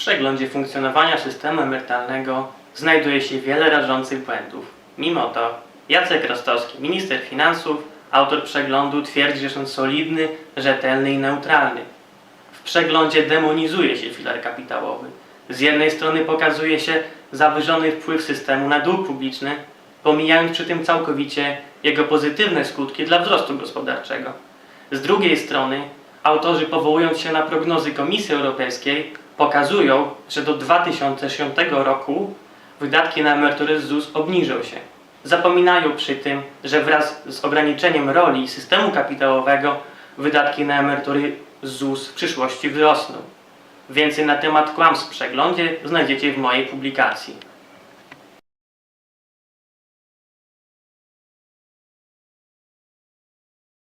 przeglądzie funkcjonowania systemu emerytalnego znajduje się wiele rażących błędów. Mimo to Jacek Rostowski, minister finansów, autor przeglądu, twierdzi, że są solidny, rzetelny i neutralny. W przeglądzie demonizuje się filar kapitałowy. Z jednej strony pokazuje się zawyżony wpływ systemu na dług publiczny, pomijając przy tym całkowicie jego pozytywne skutki dla wzrostu gospodarczego. Z drugiej strony autorzy powołując się na prognozy Komisji Europejskiej pokazują, że do 2060 roku wydatki na emerytury z ZUS obniżą się. Zapominają przy tym, że wraz z ograniczeniem roli systemu kapitałowego wydatki na emerytury z ZUS w przyszłości wzrosną. Więcej na temat kłamstw w przeglądzie znajdziecie w mojej publikacji.